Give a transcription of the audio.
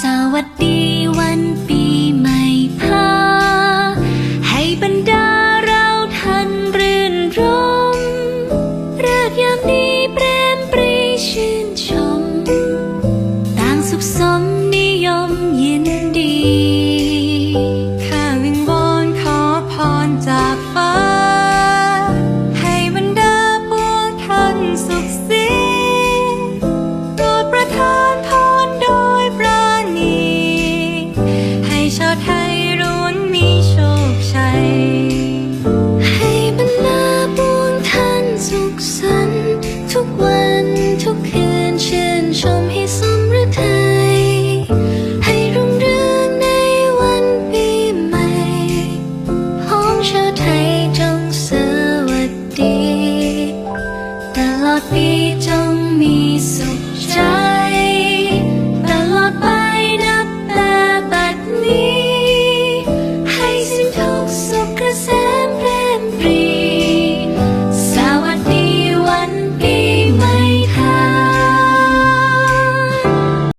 สวัสดีวันปีใหม่พาให้บรรดาเราทันรื่นรมเริกยามดีเปรมปรีชื่นชม